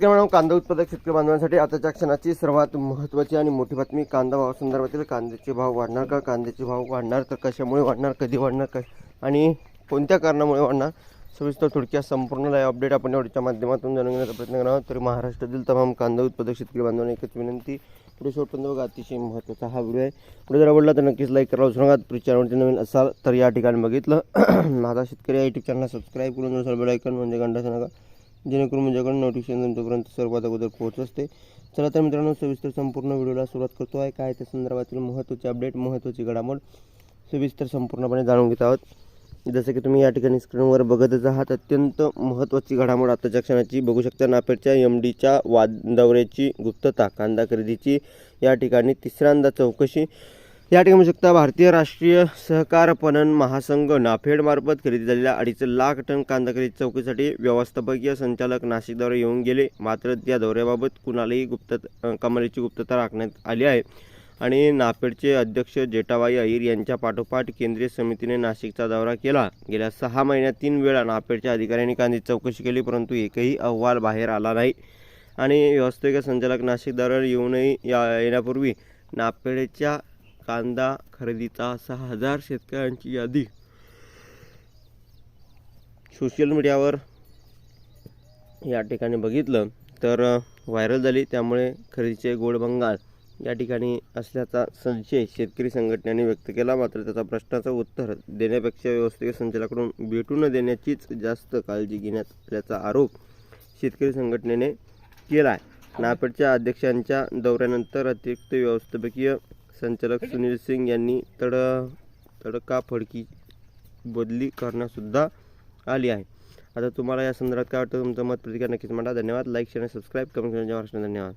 शेतकरी कांदा उत्पादक शेतकरी बांधवांसाठी आताच्या क्षणाची सर्वात महत्त्वाची आणि मोठी बातमी कांदा भावासंदर्भातील कांद्याचे भाव वाढणार का? कांद्याचे भाव वाढणार तर कशामुळे वाढणार? कधी वाढणार? काय आणि कोणत्या कारणामुळे वाढणार? सविस्तर थोडक्या संपूर्ण लाईव्ह अपडेट आपण एवढ्याच्या माध्यमातून जाणून घेण्याचा प्रयत्न करणार तरी तर महाराष्ट्रातील तमाम कांदा उत्पादक शेतकरी बांधवांना एकच विनंती पुढे शेवटपर्यंत बघा अतिशय महत्त्वाचा हा व्हिडिओ आहे. पुढे जर आवडला तर नक्कीच लाईक करा विसरू नका. प्लीज चॅनलवरती नवीन असाल तर या ठिकाणी बघितलं. माझा शेतकरी या युट्यूब चॅनलला सबस्क्राईब करून बेल ऐकन म्हणजे गंडाचं नका. जेणेकरून माझ्याकडून नोटिफिकेशन तुमच्यापर्यंत सर्वात अगोदर पोहोच असते. चला तर मित्रांनो सविस्तर संपूर्ण व्हिडिओला सुरुवात करतो आहे. काय त्या संदर्भातील महत्त्वाचे अपडेट महत्त्वाची घडामोड सविस्तर संपूर्णपणे जाणून घेत आहोत. जसं की तुम्ही या ठिकाणी स्क्रीनवर बघतच आहात अत्यंत महत्त्वाची घडामोड आताच्या क्षणाची बघू शकता. नापेडच्या एम डीच्या वाद दौऱ्याची गुप्तता कांदा खरेदीची या ठिकाणी तिसऱ्यांदा चौकशी. या ठिकाणी शकता भारतीय राष्ट्रीय सहकार पणन महासंघ नाफेडमार्फत खरेदी झालेल्या अडीच लाख टन कांदा खरेदी चौकीसाठी व्यवस्थापकीय संचालक नाशिकद्वारे येऊन गेले. मात्र या दौऱ्याबाबत कुणालाही गुप्त कमालीची गुप्तता राखण्यात आली आहे. आणि नाफेडचे अध्यक्ष जेठाबाई अहिर यांच्या पाठोपाठ केंद्रीय समितीने नाशिकचा दौरा केला. गेल्या सहा महिन्यात तीन वेळा नाफेडच्या अधिकाऱ्यांनी कांदी चौकशी केली परंतु एकही अहवाल बाहेर आला नाही. आणि व्यवस्थापकीय संचालक नाशिक दौऱ्यावर येऊनही या येण्यापूर्वी नाफेडच्या कांदा खरेदीचा सहा हजार शेतकऱ्यांची यादी. सोशल मीडियावर या ठिकाणी बघितलं तर व्हायरल झाली. त्यामुळे खरेदीचे गोड बंगाल या ठिकाणी असल्याचा संशय शेतकरी संघटनेने व्यक्त केला. मात्र त्याचा प्रश्नाचं उत्तर देण्यापेक्षा व्यवस्थित संचालकाकडून भेटू न देण्याचीच जास्त काळजी घेण्यात आल्याचा आरोप शेतकरी संघटनेने केला आहे नापेडच्या अध्यक्षांच्या दौऱ्यानंतर अतिरिक्त व्यवस्थापकीय संचालक सुनील सिंग यांनी तड तडकाफडकी बदली करण्यासुद्धा आली आहे. आता तुम्हाला या संदर्भात काय वाटतं तुमचं मत प्रतिक्रिया नक्कीच मांडा. धन्यवाद. लाईक शेअर सबस्क्राईब कमेंट करण्याच्या धन्यवाद.